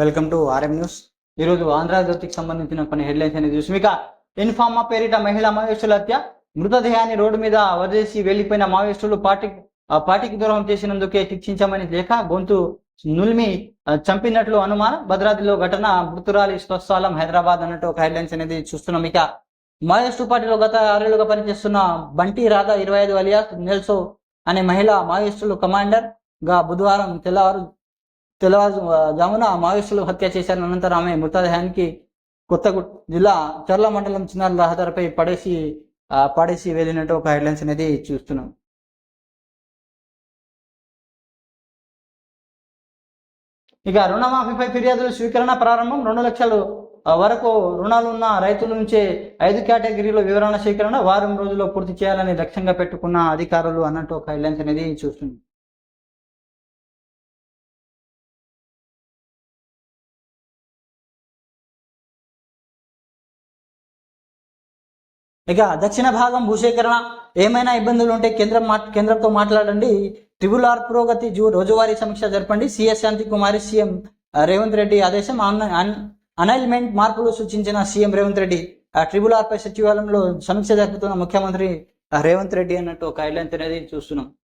Welcome to RM news ఈరోజు ఆంధ్రజ్యోతికి సంబంధించిన కొన్ని హెడ్లైన్స్ అనేది చూసి మీకు ఇన్ఫార్మా పేరిట మహిళా మావోయిస్టుల హత్య. మృతదేహాన్ని రోడ్డు మీద వదిలేసి వెళ్ళిపోయిన మావోయిస్టులు పార్టీ పార్టీకి దూరం చేసినందుకే శిక్షించమని లేఖ గొంతు నుల్మి చంపినట్లు అనుమానం భద్రాద్రిలో ఘటన మృతురాలి స్వస్థలం హైదరాబాద్ అన్నట్టు ఒక హెడ్లైన్స్ అనేది చూస్తున్నాం. ఇక మావోయిస్టు పార్టీలో గత ఆరేళ్ళుగా పనిచేస్తున్న బంటి రాధా ఇరవై ఐదు అలియాస్ నెల్సో అనే మహిళ మావోయిస్టులు కమాండర్గా బుధవారం తెల్లవారు తెల్లవారుజామున మావోయిస్టులు హత్య చేశారు. అనంతరం ఆమె మృతదేహానికి కొత్తగూడ జిల్లా చర్ల మండలం చిన్నారి రహదారిపై పడేసి పడేసి వెళ్ళినట్టు ఒక హెడ్లైన్స్ అనేది చూస్తున్నాం. ఇక రుణమాఫీపై ఫిర్యాదుల స్వీకరణ ప్రారంభం. రెండు లక్షలు వరకు రుణాలు ఉన్న రైతుల నుంచే ఐదు కేటగిరీలో వివరణ సేకరణ వారం రోజుల్లో పూర్తి చేయాలని లక్ష్యంగా పెట్టుకున్న అధికారులు అన్నట్టు ఒక హెడ్లైన్స్ అనేది చూస్తున్నాం. ఇక దక్షిణ భాగం భూసేకరణ. ఏమైనా ఇబ్బందులు ఉంటే కేంద్రం మా కేంద్రంతో మాట్లాడండి. ట్రిబుల్ ఆర్ పురోగతి జూ రోజువారీ సమీక్ష జరపండి. సిఎస్ శాంతి కుమారి సీఎం రేవంత్ రెడ్డి ఆదేశం. అన్- అనైల్మెంట్ మార్పులు సూచించిన సీఎం రేవంత్ రెడ్డి ఆ ట్రిబుల్ ఆర్పై సచివాలయంలో సమీక్ష జరుపుతున్న ముఖ్యమంత్రి రేవంత్ రెడ్డి అన్నట్టు ఒక హైలైన్ అనేది చూస్తున్నాం.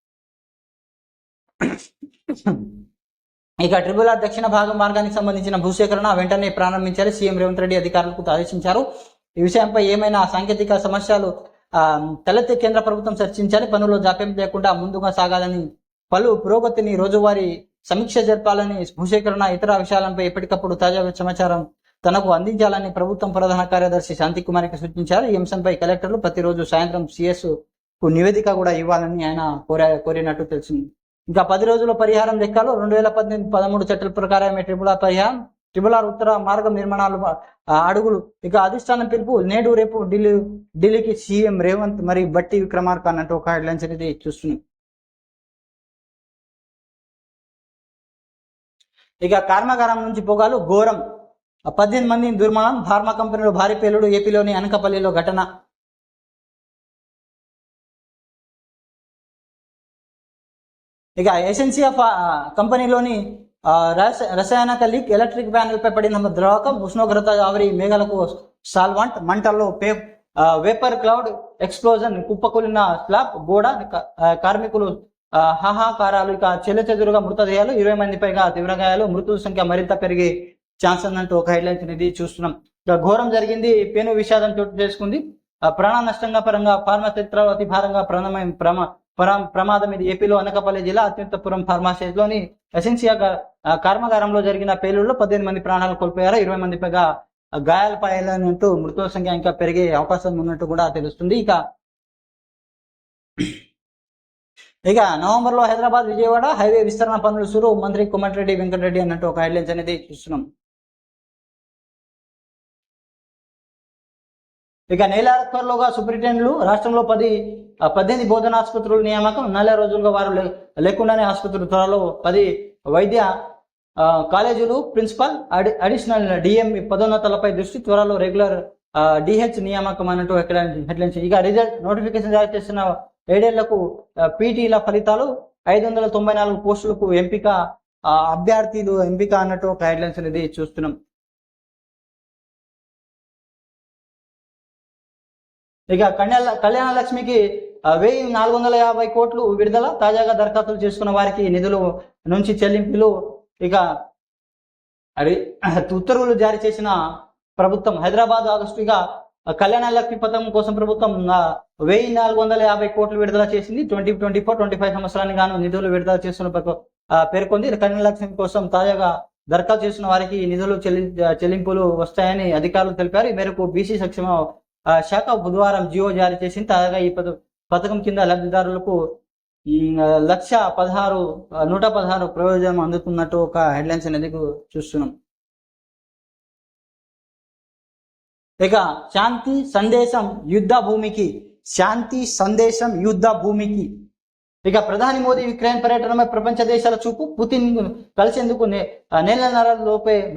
ఇక ట్రిబుల్ ఆర్ దక్షిణ భాగం మార్గానికి సంబంధించిన భూసేకరణ వెంటనే ప్రారంభించాలి. సీఎం రేవంత్ రెడ్డి అధికారులకు ఆదేశించారు. ఈ విషయంపై ఏమైనా సాంకేతిక సమస్యలు ఆ, తలెత్తి కేంద్ర ప్రభుత్వం చర్చించాలి పనుల్లో జాప్యం లేకుండా ముందుగా సాగాలని పలు పురోగతిని రోజువారీ సమీక్ష జరపాలని భూసేకరణ ఇతర విషయాలపై ఎప్పటికప్పుడు తాజా సమాచారం తనకు అందించాలని ప్రభుత్వం ప్రధాన కార్యదర్శి శాంతికుమారికి సూచించారు. ఈ అంశంపై కలెక్టర్లు ప్రతిరోజు సాయంత్రం సిఎస్కు నివేదిక కూడా ఇవ్వాలని ఆయన కోరా కోరినట్టు తెలిసింది. ఇంకా పది రోజుల పరిహారం లెక్కలు రెండు వేల పద్దెనిమిది పదమూడు చట్టాల ప్రకారం ట్రిపుల పరిహారం ట్రిపుల్ ఆర్ ఉత్తర మార్గం నిర్మాణాలు అడుగులు. ఇక అధిష్టానం పిలుపు నేడు రేపు ఢిల్లీ ఢిల్లీకి సీఎం రేవంత్ మరి బట్టి విక్రమార్క అన్నట్టు ఒక హెడ్లైన్స్ అనేది చూస్తున్నాం. ఇక కర్మాగారం నుంచి పొగాలు ఘోరం. పద్దెనిమిది మంది దుర్మరణం ఫార్మా కంపెనీలో భారీ పేలుడు ఏపీలోని అనకపల్లిలో ఘటన. ఇక ఎసెన్సియా కంపెనీలోని రస- రసాయనిక లీక్ ఎలక్ట్రిక్ ప్యానెల్పై పడిన ద్రావకం ఉష్ణోగ్రత ఆవిరి మేఘలకు సాల్వాంట్ మంటల్లో పే వేపర్ క్లౌడ్ ఎక్స్ప్లోజన్ కుప్పకూలిన స్లాబ్ గోడ కార్మికులు హాహాకారాలు ఇక చెల్లచెదురుగా మృతదేహాలు ఇరవై మంది పైగా తీవ్రగాయాలు మృతుల సంఖ్య మరింత పెరిగే ఛాన్స్ ఉందంటూ ఒక హెడ్లైన్స్ అనేది చూస్తున్నాం. ఇక ఘోరం జరిగింది పేను విషాదం చోటు చేసుకుంది. ప్రాణ నష్టంగా పరంగా ఫార్మా అతి భారంగా ప్రాణమై ప్రమా ప్రమాదం ఇది. ఏపీలో అనకాపల్లి జిల్లా అత్యంతపురం ఫార్మాసిస్లోని ఎసెన్సియా కర్మాగారంలో జరిగిన పేలుడులో పద్దెనిమిది మంది ప్రాణాలు కోల్పోయారు. ఇరవై మంది పైగా గాయాలపాయాలంటూ మృతుల సంఖ్య ఇంకా పెరిగే అవకాశం ఉన్నట్టు కూడా తెలుస్తుంది. ఇక ఇక నవంబర్లో హైదరాబాద్ విజయవాడ హైవే విస్తరణ పనులు సురు. మంత్రి కోమటిరెడ్డి వెంకటరెడ్డి అన్నట్టు ఒక హెడ్లైన్స్ అనేది చూస్తున్నాం. ఇక నేలాఖరులోగా సూపరింటెండెంట్లు రాష్ట్రంలో పది పద్దెనిమిది బోధన ఆసుపత్రుల నియామకం నలభై రోజులుగా వారు లే- లేకుండానే ఆసుపత్రులు త్వరలో పది వైద్య ఆ, కాలేజీలు ప్రిన్సిపల్ అడి అడిషనల్ డిఎం పదోన్నతలపై దృష్టి త్వరలో రెగ్యులర్ డిహెచ్ నియామకం అన్నట్టు హెడ్లైన్స్ ఇక రిజల్ట్ నోటిఫికేషన్ జారీ చేసిన ఏడేళ్ళకు పీటీల ఫలితాలు ఐదు వందల తొంభై నాలుగు పోస్టులకు ఎంపిక అభ్యర్థులు ఎంపిక అన్నట్టు ఒక హెడ్లైన్స్ అనేది చూస్తున్నాం. ఇక కళ్యాణ కళ్యాణ లక్ష్మికి వెయ్యి నాలుగు వందల యాభై కోట్లు విడుదల తాజాగా దరఖాస్తులు చేసుకున్న వారికి నిధులు నుంచి చెల్లింపులు. ఇక అది ఉత్తర్వులు జారీ చేసిన ప్రభుత్వం హైదరాబాద్ ఆగస్టుగా కళ్యాణ లక్ష్మి పథకం కోసం ప్రభుత్వం వెయ్యి నాలుగు వందల యాభై కోట్లు విడుదల చేసింది. Twenty twenty four twenty five సంవత్సరానికి గాను నిధులు విడుదల చేస్తున్న పేర్కొంది. కళ్యాణ లక్ష్మి కోసం తాజాగా దరఖాస్తు చేసిన వారికి నిధులు చెల్లి చెల్లింపులు వస్తాయని అధికారులు తెలిపారు. ఈ మేరకు బీసీ సంక్షేమ శాఖ బుధవారం జియో జారీ చేసింది. తాజాగా ఈ పథకం కింద లబ్ధిదారులకు లక్ష పదహారు నూట పదహారు ప్రయోజనం అందుతున్నట్టు ఒక హెడ్లైన్స్ అనేది చూస్తున్నాం. ఇక శాంతి సందేశం యుద్ధ భూమికి శాంతి సందేశం యుద్ధ భూమికి. ఇక ప్రధాని మోదీ యుక్రెయిన్ పర్యటనపై ప్రపంచ దేశాల చూపు పుతిన్ కలిసేందుకు నే- నెలన్నర లోపే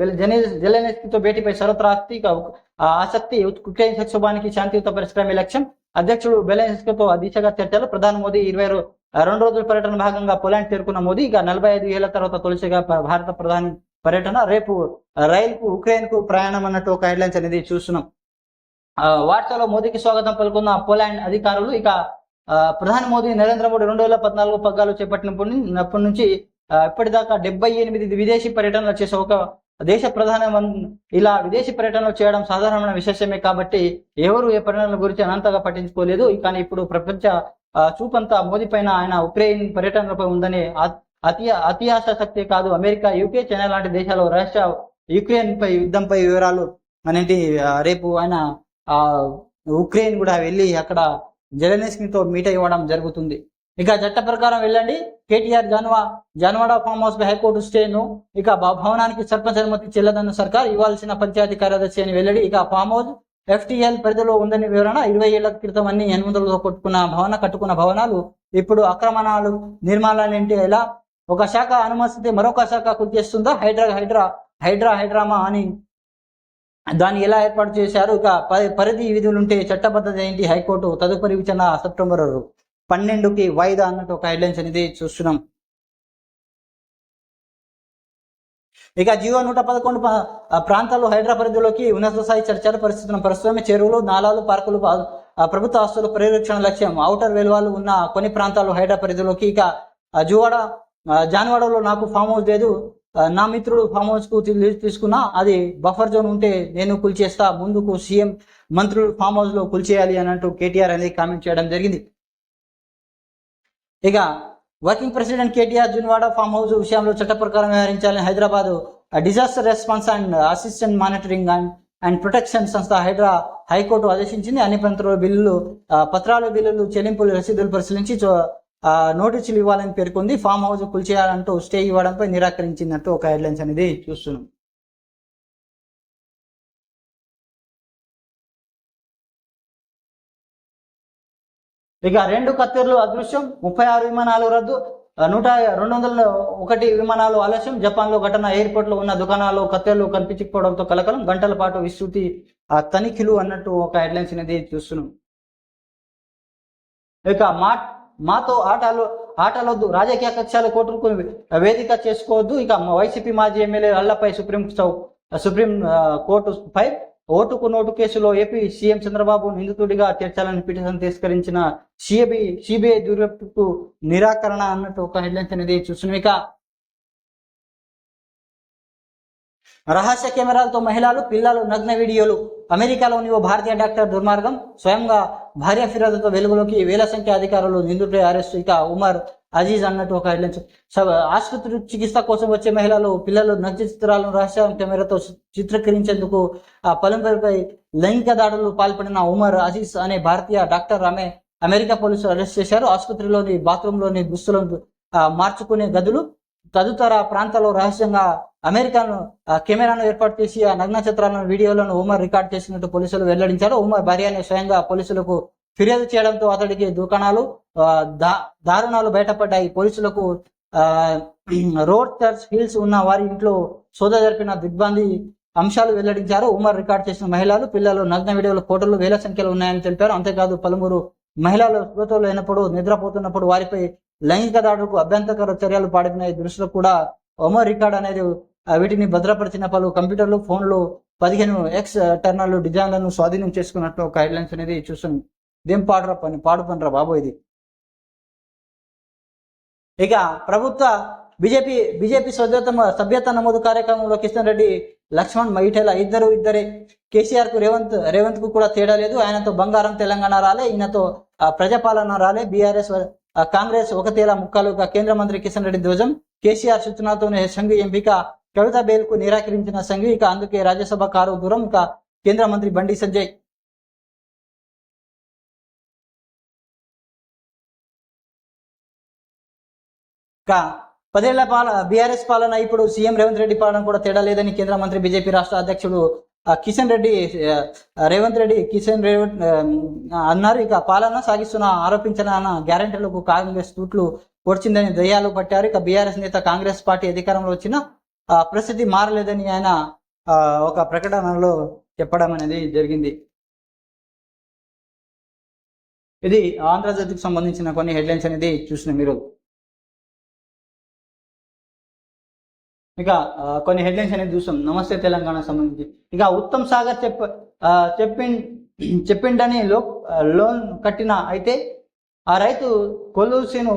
జెలెన్స్కీతో భేటీపై సర్వత్రా ఆసక్తి ఉక్రెయిన్ సంక్షోభానికి శాంతియుత పరిష్కారమే లక్ష్యం. అధ్యక్షుడు బెలెన్స్కీతో దిశగా చర్చలు ప్రధాని మోదీ ఇరవై రెండు రోజుల పర్యటన భాగంగా పోలాండ్ చేరుకున్న మోదీ ఇక నలభై ఐదు ఏళ్ళ తర్వాత తొలిసిగా భారత ప్రధాని పర్యటన రేపు రైలుకు ఉక్రెయిన్కు ప్రయాణం అన్నట్టు ఒక హెడ్లైన్స్ అనేది చూస్తున్నాం. వార్తలో మోదీకి స్వాగతం పలుకున్న పోలాండ్ అధికారులు ఇక ఆ, ప్రధాని మోదీ నరేంద్ర మోడీ రెండు వేల పద్నాలుగు పగ్గాలు చేపట్టినప్పటి నుంచి ఇప్పటిదాకా డెబ్బై ఎనిమిది విదేశీ పర్యటనలు చేసే ఒక దేశ ప్రధాన ఇలా విదేశీ పర్యటనలు చేయడం సాధారణమైన విశేషమే కాబట్టి ఎవరు ఏ పర్యటనల గురించి అనంతగా పట్టించుకోలేదు. కానీ ఇప్పుడు ప్రపంచ చూపంతా మోదీ పైన ఆయన ఉక్రెయిన్ పర్యటనలపై ఉందని అతి అతి శక్తి కాదు. అమెరికా యూకే చైనా లాంటి దేశాలు రష్యా యుక్రెయిన్ పై యుద్ధంపై వివరాలు అనేది రేపు ఆయన ఆ ఉక్రెయిన్ కూడా వెళ్ళి అక్కడ జెలెన్స్కీతో మీట్ అవ్వడం జరుగుతుంది. ఇక చట్ట ప్రకారం వెళ్ళండి. KTR జాన్వా Janwada farm house high court స్టేను ఇక భవనానికి సర్పంచ్ అనుమతి చెల్లదన్న సర్కార్ ఇవ్వాల్సిన పంచాయతీ కార్యదర్శి అని వెల్లడి ఇక ఫామ్ హౌస్ ఎఫ్టీఎల్ పరిధిలో ఉందని వివరణ ఇరవై ఏళ్ళ క్రితం అన్ని ఎనిమిదిలో కొట్టుకున్న భవన కట్టుకున్న భవనాలు ఇప్పుడు అక్రమణాలు నిర్మాణాలేంటి ఎలా? ఒక శాఖ అనుమతిస్తే మరొక శాఖ కృషి చేస్తుందా? హైడ్రా హైడ్రా హైడ్రా హైడ్రామా అని దాన్ని ఎలా ఏర్పాటు చేశారు? ఇక ప- పరిధి విధులుంటే చట్టబద్ధత ఏంటి? హైకోర్టు తదుపరి విచారణ సెప్టెంబర్ పన్నెండుకి వాయిదా అన్నట్టు ఒక హెడ్లైన్స్ అనేది చూస్తున్నాం. ఇక జియో నూట పదకొండు ప్రాంతాల్లో హైడ్రా పరిధిలోకి ఉన్నత స్థాయి చర్చలు పరిస్థితులను ప్రస్తుతమే చెరువులు నాలాలు పార్కులు ప్రభుత్వ ఆస్తుల పరిరక్షణ లక్ష్యం ఔటర్ వెలువాలు ఉన్న కొన్ని ప్రాంతాలు హైడ్రా పరిధిలోకి ఇక జువాడ జాన్వాడలో నాకు ఫామ్ హౌస్ లేదు. నా మిత్రుడు ఫామ్ హౌస్కు తీసుకున్నా అది బఫర్ జోన్ ఉంటే నేను కూల్చేస్తా ముందుకు సీఎం మంత్రులు ఫామ్ హౌస్లో కూల్చేయాలి అన్నట్టు కేటీఆర్ అనేది కామెంట్ చేయడం జరిగింది. ఇక working president KTR Janwada farm house విషయంలో చట్ట ప్రకారం వ్యవహరించాలని Hyderabad disaster response and assistant monitoring and and protection సంస్థ హైడ్రా హైకోర్టు ఆదేశించింది. అన్ని పంత్రుల బిల్లులు పత్రాలు బిల్లులు చెల్లింపులు రసీదులు పరిశీలించి నోటీసులు ఇవ్వాలని పేర్కొంది. ఫామ్ హౌస్ కూల్చేయాలంటూ స్టే ఇవ్వడంపై నిరాకరించిందంటూ ఒక హెడ్లైన్స్ అనేది చూస్తున్నాం. ఇక రెండు కత్తెర్లు అదృశ్యం ముప్పై ఆరు విమానాలు రద్దు నూట రెండు వందల ఒకటి విమానాలు ఆలస్యం జపాన్లో ఘటన ఎయిర్పోర్ట్లో ఉన్న దుకాణాలు కత్తెర్లు కనిపించకపోవడంతో కలకలం గంటల పాటు విస్తృతి ఆ, తనిఖీలు అన్నట్టు ఒక హెడ్లైన్స్ అనేది చూస్తున్నాం. ఇక మా మాతో ఆటలు ఆటలొద్దు రాజకీయ కక్షాలు కోర్టుకు వేదిక చేసుకోవద్దు. ఇక వైసీపీ మాజీ ఎమ్మెల్యే అల్లపై సుప్రీం చౌ- సుప్రీం కోర్టు పై ఓటుకు నోటు కేసులో ఏపీ సీఎం చంద్రబాబు నిందితుడిగా చేర్చాలని పిటిషన్ తిరస్కరించిన సిబిఐ సిబిఐ దర్యాప్తుకు నిరాకరణ అన్నట్టు ఒక హెడ్లైన్స్ అనేది చూస్తున్నాం. ఇక రహస్య కెమెరాలతో మహిళలు పిల్లలు నగ్న వీడియోలు. అమెరికాలోని ఓ భారతీయ డాక్టర్ దుర్మార్గం స్వయంగా భార్య ఫిర్యాదుతో వెలుగులోకి వేల సంఖ్య అధికారులు నిందితుడి అరెస్ట్ ఇక ఉమర్ అజీజ్ అన్నట్టు ఒక హెడ్లైన్స్. ఆసుపత్రి చికిత్స కోసం వచ్చే మహిళలు పిల్లలు నగ్న చిత్రాలను రహస్య కెమెరాతో చిత్రీకరించేందుకు ఆ పలువురిపై లైంగిక దాడులు పాల్పడిన ఉమర్ అజీజ్ అనే భారతీయ డాక్టర్ ఆమె అమెరికా పోలీసులు అరెస్ట్ చేశారు. ఆసుపత్రిలోని బాత్రూంలోని దుస్తులను మార్చుకునే గదులు తదితర ప్రాంతాల్లో రహస్యంగా అమెరికాను కెమెరాను ఏర్పాటు చేసి ఆ నగ్న చిత్రాలను వీడియోలను ఉమర్ రికార్డ్ చేసినట్టు పోలీసులు వెల్లడించారు. ఉమర్ భార్యని స్వయంగా పోలీసులకు ఫిర్యాదు చేయడంతో అతడికి దుకాణాలు దారుణాలు బయటపడ్డాయి. పోలీసులకు ఆ, రోడ్ చర్చ్ హిల్స్ ఉన్న వారి ఇంట్లో సోద జరిపిన దిగ్బంది అంశాలు వెల్లడించారు. ఉమర్ రికార్డ్ చేసిన మహిళలు పిల్లలు నగ్న వీడియోలు ఫోటోలు వేల సంఖ్యలో ఉన్నాయని తెలిపారు. అంతేకాదు పలువురు మహిళలు స్పృహతో లేనప్పుడు నిద్రపోతున్నప్పుడు వారిపై లైంగిక దాడులకు అభ్యంతరకర చర్యలు పాడిన ఈ దృష్టిలో కూడా ఒమో రికార్డ్ అనేది వీటిని భద్రపరిచిన పలు కంప్యూటర్లు ఫోన్లు పదిహేను ఎక్స్ టర్నల్ డిజైన్లను స్వాధీనం చేసుకున్నట్లు ఒక హెడ్లైన్స్ అనేది చూస్తుంది. దేం పాడరా పని పాడు పనిరా బాబు ఇది. ఇక ప్రభుత్వ బీజేపీ బీజేపీ సభ్యత సభ్యత నమోదు కార్యక్రమంలో కిషన్ రెడ్డి లక్ష్మణ్ మైఠేల ఇద్దరు ఇద్దరే. కేసీఆర్కు రేవంత్ రేవంత్కు కూడా తేడా లేదు. ఆయనతో బంగారం తెలంగాణ రాలే ఈయనతో ఆ, ప్రజాపాలన రాలే. బీఆర్ఎస్ కాంగ్రెస్ ఒకతేలా ముక్కలుగా కేంద్ర మంత్రి కిషన్ రెడ్డి ధ్వజం. కేసీఆర్ సూచనతోనే సంఘి ఎంపిక. కవిత బేల్కు నిరాకరించిన సంఘి ఇక. అందుకే రాజ్యసభ కారు దూరం ఇక కేంద్ర మంత్రి బండి సంజయ్. ఇక పదేళ్ళ పాల బీఆర్ఎస్ పాలన ఇప్పుడు సీఎం రేవంత్ రెడ్డి పాలన కూడా తేడా లేదని కేంద్ర మంత్రి బీజేపీ రాష్ట్ర అధ్యక్షుడు కిషన్ రెడ్డి రేవంత్ రెడ్డి కిషన్ రేవంత్ అన్నారు. ఇక పాలన సాగిస్తున్న ఆరోపించిన గ్యారంటీలకు కాంగ్రెస్ తూట్లు పొడిచిందని దయ్యాలు పట్టారు. ఇక బీఆర్ఎస్ నేత కాంగ్రెస్ పార్టీ అధికారంలో వచ్చిన ఆ, పరిస్థితి మారలేదని ఆయన ఒక ప్రకటనలో చెప్పడం అనేది జరిగింది. ఇది ఆంధ్రజ్యోతికి సంబంధించిన కొన్ని హెడ్లైన్స్ అనేది చూసిన మీరు. ఇక ఆ, కొన్ని హెడ్లైన్స్ అనేది చూస్తాం. నమస్తే తెలంగాణ సంబంధించి. ఇక ఉత్తమ్ సాగర్ చెప్ప చెప్పిన్ చెప్పిండని లో లోన్ కట్టిన అయితే ఆ రైతు కొల్లూసిను సీను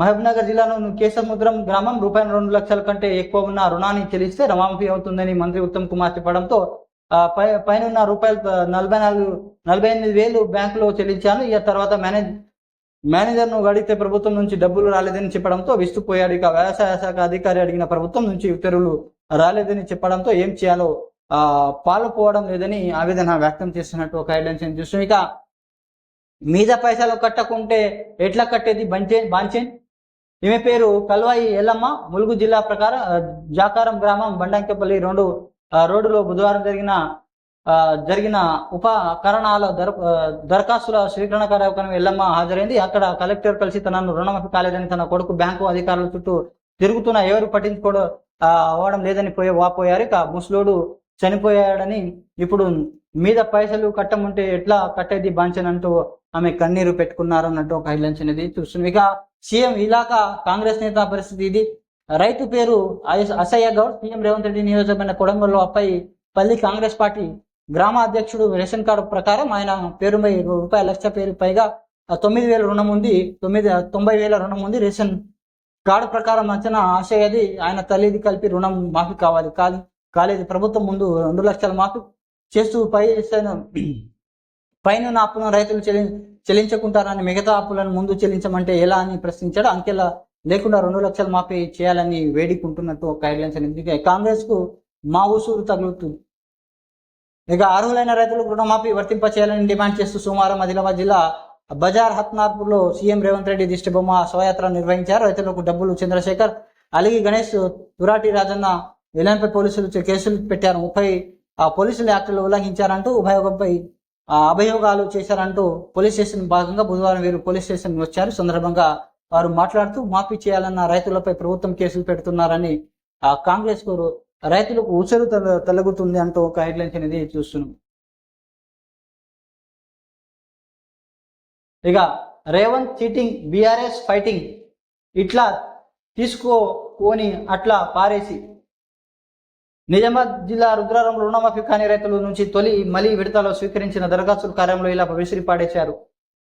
మహబూబ్నగర్ జిల్లాలోని కేసముద్రం గ్రామం రూపాయలు రెండు లక్షల కంటే ఎక్కువ ఉన్న రుణాన్ని చెల్లిస్తే రుణమాఫీ అవుతుందని మంత్రి ఉత్తమ్ కుమార్ చెప్పడంతో పై పైన ఉన్న రూపాయలు నలభై నాలుగు నలభై ఎనిమిది వేలు బ్యాంకులో చెల్లించాను. ఇక తర్వాత మేనేజ్ మేనేజర్ను అడిగితే ప్రభుత్వం నుంచి డబ్బులు రాలేదని చెప్పడంతో విస్తుపోయాడు. ఇక వ్యవసాయ శాఖ అధికారి అడిగిన ప్రభుత్వం నుంచి ఉత్తర్వులు రాలేదని చెప్పడంతో ఏం చేయాలో ఆ పాల్పోవడం లేదని ఆవేదన వ్యక్తం చేస్తున్నట్టు ఒక హెడ్లైన్స్ చూస్తున్నాం. ఇక మీద పైసలు కట్టకుంటే ఎట్లా కట్టేది? బంచేన్ బాంచేన్ ఈమె పేరు కల్వాయి ఎల్లమ్మ. ములుగు జిల్లా ప్రకారం జాకారం గ్రామం బండంకెపల్లి రెండు ఆ, రోడ్డులో బుధవారం జరిగిన జరిగిన ఉపకరణాల దర దరఖాస్తుల స్వీకరణ కార్యక్రమం ఎల్లమ్మ హాజరైంది. అక్కడ కలెక్టర్ కలిసి తనను రుణమాఫీ కాలేదని తన కొడుకు బ్యాంకు అధికారుల చుట్టూ తిరుగుతున్న ఎవరు పట్టించుకోడు అవ్వడం లేదని పోయి వాపోయారు. ఇక ముసలోడు చనిపోయాడని ఇప్పుడు మీద పైసలు కట్టముంటే ఎట్లా కట్టేది బాంచనంటూ ఆమె కన్నీరు పెట్టుకున్నారు అన్నట్టు ఒక హైలైన్స్ అనేది చూస్తుంది ఇక సీఎం ఇలాక కాంగ్రెస్ నేత పరిస్థితి ఇది. రైతు పేరు అసయ్య గౌడ్ సీఎం రేవంత్ రెడ్డి నియోజకమైన కొడంగల్లో అప్పై పల్లి కాంగ్రెస్ పార్టీ గ్రామ అధ్యక్షుడు రేషన్ కార్డు ప్రకారం ఆయన పేరుపై రూపాయల లక్ష పేరు పైగా తొమ్మిది వేల రుణం ఉంది. తొమ్మిది తొంభై వేల రుణం ఉంది. రేషన్ కార్డు ప్రకారం అంచనా ఆశయది ఆయన తల్లిది కలిపి రుణం మాఫీ కావాలి. కాదు కాలేదు. ప్రభుత్వం ముందు రెండు లక్షల మాఫీ చేస్తూ పై పైన అప్పులను రైతులు చెల్లి చెల్లించుకుంటారని మిగతా అప్పులను ముందు చెల్లించమంటే ఎలా అని ప్రశ్నించాడు. అంకెలా లేకుండా రెండు లక్షల మాఫీ చేయాలని వేడుకుంటున్నట్టు ఒక గైడ్లైన్స్ అనేది కాంగ్రెస్కు మా ఊసూరు తగులుతుంది ఇక అర్హులైన రైతులకు రుణమాఫీ వర్తింప చేయాలని డిమాండ్ చేస్తూ సోమవారం ఆదిలాబాద్ జిల్లా బజార్ హత్నార్పూర్లో సీఎం రేవంత్ రెడ్డి దిష్టిబొమ్మ శోయాత్ర నిర్వహించారు. రైతులకు డబ్బులు చంద్రశేఖర్ అలిగి గణేష్ తురాటి రాజన్న విలన్పై పోలీసులు కేసులు పెట్టారు. ముప్పై ఆ పోలీసులు యాక్టులు ఉల్లంఘించారంటూ ఉభయోగంపై ఆ, అభియోగాలు చేశారంటూ పోలీస్ స్టేషన్ భాగంగా బుధవారం వీరు పోలీస్ స్టేషన్ వచ్చారు. సందర్భంగా వారు మాట్లాడుతూ మాఫీ చేయాలన్న రైతులపై ప్రభుత్వం కేసులు పెడుతున్నారని ఆ కాంగ్రెస్ రైతులకు ఉసరు తల- తొలగుతుంది అంటూ ఒక హెడ్లైన్స్ అనేది చూస్తున్నాం. ఇక రేవంత్ చీటింగ్ బీఆర్ఎస్ ఫైటింగ్ ఇట్లా తీసుకోని అట్లా పారేసి నిజామాబాద్ జిల్లా రుద్రారం రుణమాఫీ కాని రైతుల నుంచి తొలి మలి విడతలో స్వీకరించిన దరఖాస్తుల కార్యంలో ఇలా విసిరి పాడేశారు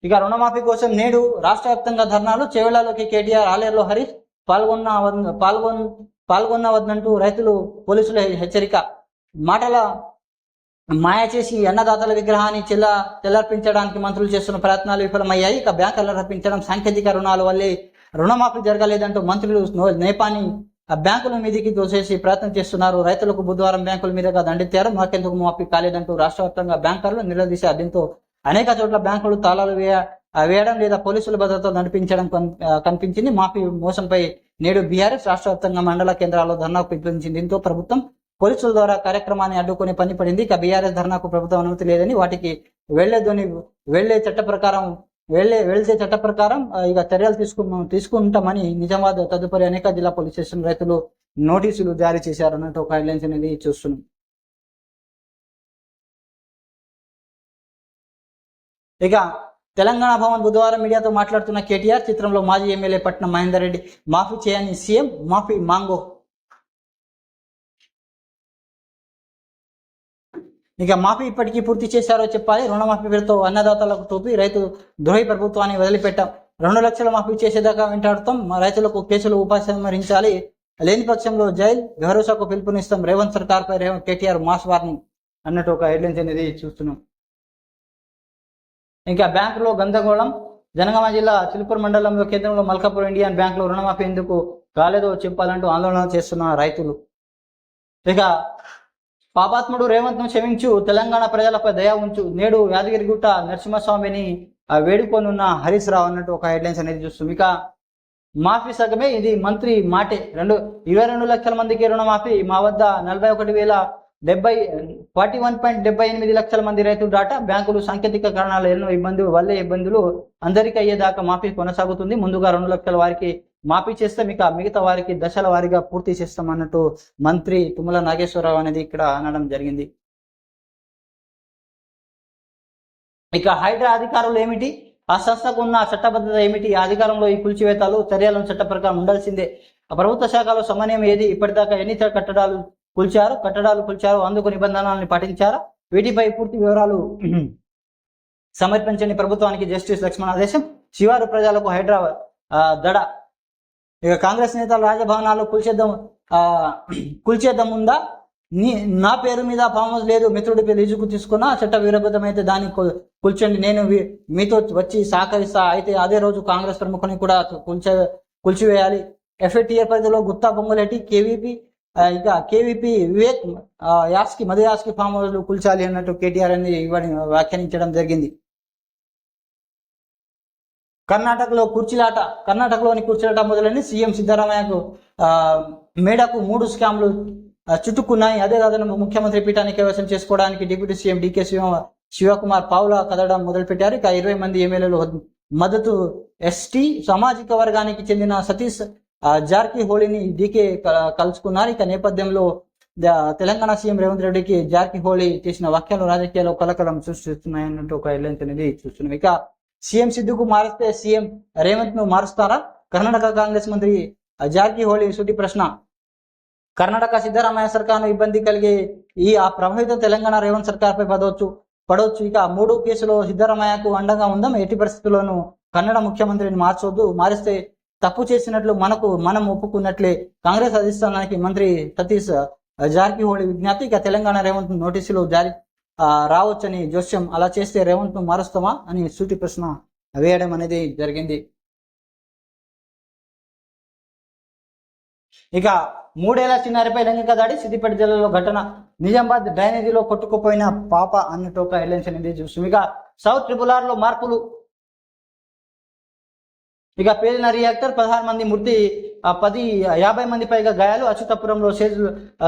ఇక రుణమాఫీ కోసం నేడు రాష్ట్ర వ్యాప్తంగా ధర్నాలు చెవిళలోకి కేటీఆర్ ఆలయంలో హరీష్ పాల్గొన్న పాల్గొన్ పాల్గొన్న వద్దంటూ రైతులు పోలీసుల హెచ్చరిక. మాటల మాయ చేసి అన్నదాతల విగ్రహాన్ని చెల్ల తెల్లర్పించడానికి మంత్రులు చేస్తున్న ప్రయత్నాలు విఫలమయ్యాయి. ఇక బ్యాంకులు అర్పించడం సాంకేతిక రుణాల వల్లే రుణమాఫీ జరగలేదంటూ మంత్రులు నేపాన్ని ఆ బ్యాంకుల మీదకి దోసేసి ప్రయత్నం చేస్తున్నారు. రైతులకు బుధవారం బ్యాంకుల మీదగా దండెత్తారు. మాకెందుకు మాఫీ కాలేదంటూ రాష్ట్ర వ్యాప్తంగా బ్యాంకర్లు నిలదీశారు దీంతో అనేక చోట్ల బ్యాంకులు తాళాలు వేయ వేయడం లేదా పోలీసుల భద్రత నడిపించడం కనిపించింది. మాఫీ మోసంపై నేడు బీఆర్ఎస్ రాష్ట్ర వ్యాప్తంగా మండల కేంద్రాల్లో ధర్నాకు పిలుపునిచ్చింది. దీంతో ప్రభుత్వం పోలీసుల ద్వారా కార్యక్రమాన్ని అడ్డుకునే పని పడింది. ఇక బీఆర్ఎస్ ధర్నాకు ప్రభుత్వం అనుమతి లేదని వాటికి వెళ్ళేదని వెళ్ళే చట్ట ప్రకారం వెళ్ళే వెళ్తే చట్ట ప్రకారం ఇక చర్యలు తీసుకు తీసుకుంటామని నిజామాబాద్ తదుపరి అనేక జిల్లా పోలీస్ స్టేషన్ రైతులు నోటీసులు జారీ చేశారు అన్నట్టు ఒక హెడ్లైన్స్ అనేది చూస్తున్నాం. ఇక తెలంగాణ భవన్ బుధవారం మీడియాతో మాట్లాడుతున్న కేటీఆర్ చిత్రంలో మాజీ ఎమ్మెల్యే పట్నం మహేందర్ రెడ్డి మాఫీ చేయని సీఎం మాఫీ మాంగో. ఇక మాఫీ ఇప్పటికీ పూర్తి చేశారో చెప్పాలి. రుణమాఫీ పేరుతో అన్నదాతలకు తోపి రైతు ద్రోహి ప్రభుత్వాన్ని వదిలిపెట్టాం. రెండు లక్షల మాఫీ చేసేదాకా వెంటాడుతాం. రైతులకు కేసులు ఉపసంహరించాలి. లేని పక్షంలో జైల్ భరోసాకు పిలుపునిస్తాం. రేవంత్ సర్కార్పై రేవంత్ కేటీఆర్ మాస్ వార్నింగ్ అన్నట్టు ఒక హెడ్లైన్స్ అనేది చూస్తున్నాం. ఇంకా బ్యాంకులో గందరగోళం. జనగామ జిల్లా చిలుపూరు మండలంలో కేంద్రంలో మల్కాపూర్ ఇండియన్ బ్యాంకులో రుణమాఫీ ఎందుకు కాలేదో చెప్పాలంటూ ఆందోళన చేస్తున్న రైతులు. ఇక పాపాత్ముడు రేవంత్ను క్షమించు తెలంగాణ ప్రజలపై దయ ఉంచు నేడు యాదగిరిగుట్ట నరసింహస్వామిని ఆ, వేడుకొనున్న హరీష్ రావు అన్నట్టు ఒక హెడ్లైన్స్ అనేది చూస్తుంది ఇక మాఫీ సగమే ఇది మంత్రి మాటే. రెండు ఇరవై రెండు లక్షల మందికి రుణమాఫీ మా వద్ద నలభై ఒకటి వేల డెబ్బై ఫార్టీ వన్ పాయింట్ డెబ్బై ఎనిమిది లక్షల మంది రైతుల డాటా బ్యాంకులు సాంకేతిక కారణాలు ఎన్నో ఇబ్బందులు వల్లే ఇబ్బందులు అందరికీ అయ్యేదాకా మాఫీ కొనసాగుతుంది. ముందుగా రెండు లక్షల వారికి మాఫీ చేస్తే. ఇక మిగతా వారికి దశల వారీగా పూర్తి చేస్తామన్నట్టు మంత్రి తుమ్మల నాగేశ్వరరావు అనేది ఇక్కడ అనడం జరిగింది. ఇక హైడ్రా అధికారులు ఏమిటి? ఆ సంస్థకు ఉన్న చట్టబద్ధత ఏమిటి? ఆ అధికారంలో ఈ కూల్చివేతలు చర్యలను చట్ట ప్రకారం ఉండాల్సిందే. ప్రభుత్వ శాఖలో సమన్వయం ఏది? ఇప్పటిదాకా ఎన్ని కట్టడాలు కూల్చారు కట్టడాలు కూల్చారు అందుకు నిబంధనల్ని పాటించారా. వీటిపై పూర్తి వివరాలు సమర్పించండి ప్రభుత్వానికి జస్టిస్ లక్ష్మణ్ ఆదేశం. శివారు ప్రజలకు హైదరాబాద్ ఆ, దడ. ఇక కాంగ్రెస్ నేతలు రాజభవనాలు కూల్చేద్దాం ఆ, కూల్చేద్దాం ఉందా నీ నా పేరు మీద ఫామ్ హౌస్ లేదు మిత్రుడి పేరు లీజుకు తీసుకున్నా చట్ట విరబద్ధమైతే దాన్ని కూ- కూల్చండి. నేను మీతో వచ్చి సహకరిస్తా. అయితే అదే రోజు కాంగ్రెస్ ప్రముఖుని కూడా కూల్చే కూల్చివేయాలి. ఎఫ్ఐటిఆర్ పరిధిలో గుత్తా బొంగులెట్టి కేవీపీ ఇక కేవీపీ వివేక్ యాస్కి మధు యాస్కి ఫామ్ హౌస్లు కూల్చాలి అన్నట్టు కేటీఆర్ అని ఇవ్వని వ్యాఖ్యానించడం జరిగింది. కర్ణాటకలో కుర్చీలాట కర్ణాటకలోని కుర్చీలాట మొదలైన సీఎం సిద్ధరామయ్యకు మేడకు మూడు స్కామ్లు చుట్టుకున్నాయి అదే కాకుండా ముఖ్యమంత్రి పీఠాన్ని కైవసం చేసుకోవడానికి deputy CM DK Shiva Shivakumar పావుల కదలడం మొదలుపెట్టారు. ఇక ఇరవై మంది ఎమ్మెల్యేలు మద్దతు ఎస్టీ సామాజిక వర్గానికి చెందిన సతీష్ ఆ, జార్కిహోళీని డీకే కలుసుకున్నారు. ఇక నేపథ్యంలో తెలంగాణ సీఎం రేవంత్ రెడ్డికి జార్కిహోళీ చేసిన వ్యాఖ్యలు రాజకీయాల్లో కలకలం సృష్టిస్తున్నాయన్నట్టు ఒక హెడ్లైన్స్ అనేది చూస్తున్నాం. ఇక సీఎం సిద్ధుకు మారిస్తే సీఎం రేవంత్ను మారుస్తారా? కర్ణాటక కాంగ్రెస్ మంత్రి జార్కి హోళీ సూటి ప్రశ్న. కర్ణాటక సిద్ధరామయ్య సర్కార్ను ఇబ్బంది కలిగే ఈ ఆ ప్రభావిత తెలంగాణ రేవంత్ సర్కార్ పై పదవచ్చు పడవచ్చు. ఇక మూడు కేసులో సిద్ధరామయ్యకు అండగా ఉందాం. ఎట్టి పరిస్థితుల్లోనూ కన్నడ ముఖ్యమంత్రిని మార్చొద్దు. మారిస్తే తప్పు చేసినట్లు మనకు మనం ఒప్పుకున్నట్లే కాంగ్రెస్ అధిష్టానానికి మంత్రి సతీష్ జార్కిహోళి విజ్ఞప్తి ఇక తెలంగాణ రేవంత్ నోటీసులు జారీ రావచ్చని జోస్యం అలా చేస్తే రేవంత్ను మారుస్తామా అని సూటి ప్రశ్న వేయడం అనేది జరిగింది. ఇక మూడేళ్ళ చిన్నారిపై లైంగిక దాడి సిద్దిపేట జిల్లాలో ఘటన నిజామాబాద్ డ్రైనేజీలో కొట్టుకుపోయిన పాప అన్నట్టు ఒక హెడ్లైన్స్ అనేది చూస్తుంది ఇక సౌత్ ట్రిపుల్ ఆర్లో మార్పులు ఇక పేలిన రియాక్టర్ పదహారు మంది మృతి ఆ, పది యాభై మంది పైగా గాయాలు అచ్యుతపురంలో సేజ్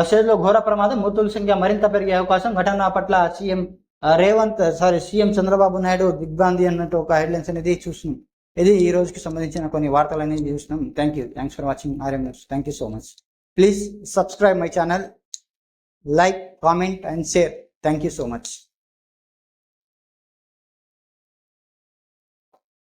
సేజ్లో ఘోర ప్రమాదం మృతుల సంఖ్య మరింత పెరిగే అవకాశం. ఘటన పట్ల CM Revanth sorry CM Chandrababu Naidu దిగ్భ్రాంతి అన్నట్టు ఒక హెడ్లైన్స్ అనేది చూస్తున్నాం ఇది ఈ రోజుకి సంబంధించిన కొన్ని వార్తలు అనేది చూస్తున్నాం. Thank you thanks for watching RM news thank you so much please subscribe my channel like comment and share thank you so much